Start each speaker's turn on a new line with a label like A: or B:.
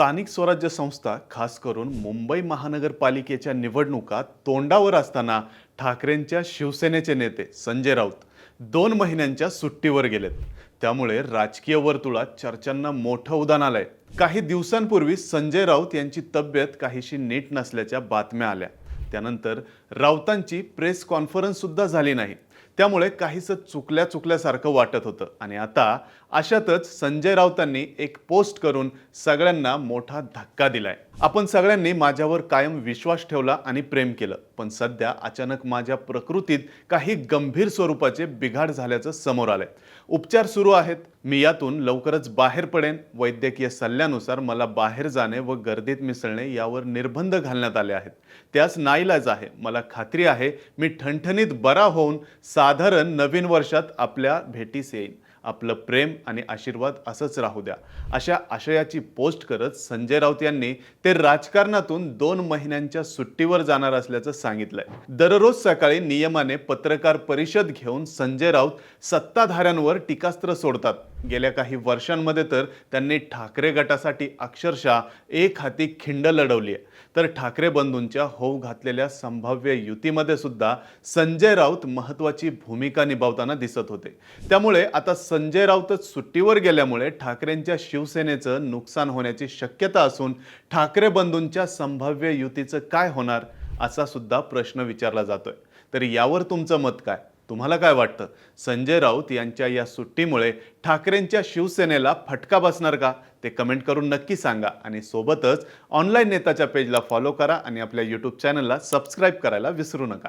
A: स्थानिक स्वराज्य संस्था खास करून मुंबई महानगरपालिकेच्या निवडणुका तोंडावर असताना ठाकरेंच्या शिवसेनेचे नेते संजय राऊत दोन महिन्यांच्या सुट्टीवर गेलेत. त्यामुळे राजकीय वर्तुळात चर्चांना मोठं उदान आलंय. काही दिवसांपूर्वी संजय राऊत यांची तब्येत काहीशी नीट नसल्याच्या बातम्या आल्या. त्यानंतर राऊतांची प्रेस कॉन्फरन्स सुद्धा झाली नाही. त्यामुळे काहीसं चुकल्या चुकल्यासारखं वाटत होतं. आणि आता अशातच संजय राऊतांनी एक पोस्ट करून सगळ्यांना मोठा धक्का दिलाय. आपण सगळ्यांनी माझ्यावर कायम विश्वास ठेवला आणि प्रेम केलं. पण सध्या अचानक माझ्या प्रकृतीत काही गंभीर स्वरूपाचे बिघाड झाल्याचं समोर आलंय. उपचार सुरू आहेत. मी यातून लवकरच बाहेर पडेन. वैद्यकीय सल्ल्यानुसार मला बाहेर जाणे व गर्दीत मिसळणे यावर निर्बंध घालण्यात आले आहेत. त्यास नाईलाज आहे. मला खात्री आहे मी ठणठणीत बरा होऊन साधारण नवीन वर्षात आपल्या भेटीस येईन. आपलं प्रेम आणि आशीर्वाद असंच राहू द्या. अशा आशयाची पोस्ट करत संजय राऊत यांनी ते राजकारणातून दोन महिन्यांच्या सुट्टीवर जाणार असल्याचं सांगितलंय. दररोज सकाळी नियमाने पत्रकार परिषद घेऊन संजय राऊत सत्ताधाऱ्यांवर टीकास्त्र सोडतात. गेल्या काही वर्षांमध्ये तर त्यांनी ठाकरे गटासाठी अक्षरशः एक हाती खिंड लढवली आहे. तर ठाकरे बंधूंच्या होऊ घातलेल्या संभाव्य युतीमध्ये सुद्धा संजय राऊत महत्त्वाची भूमिका निभावताना दिसत होते. त्यामुळे आता संजय राऊतच सुट्टीवर गेल्यामुळे ठाकरेंच्या शिवसेनेचं नुकसान होण्याची शक्यता असून ठाकरे बंधूंच्या संभाव्य युतीचं काय होणार असा सुद्धा प्रश्न विचारला जातोय. तर यावर तुमचं मत काय? तुम्हाला काय वाटतं? संजय राऊत यांच्या या सुट्टीमुळे ठाकरेंच्या शिवसेनेला फटका बसणार का? ते कमेंट करून नक्की सांगा आणि सोबतच ऑनलाईन नेताच्या पेजला फॉलो करा आणि आपल्या यूट्यूब चॅनलला सबस्क्राईब करायला विसरू नका.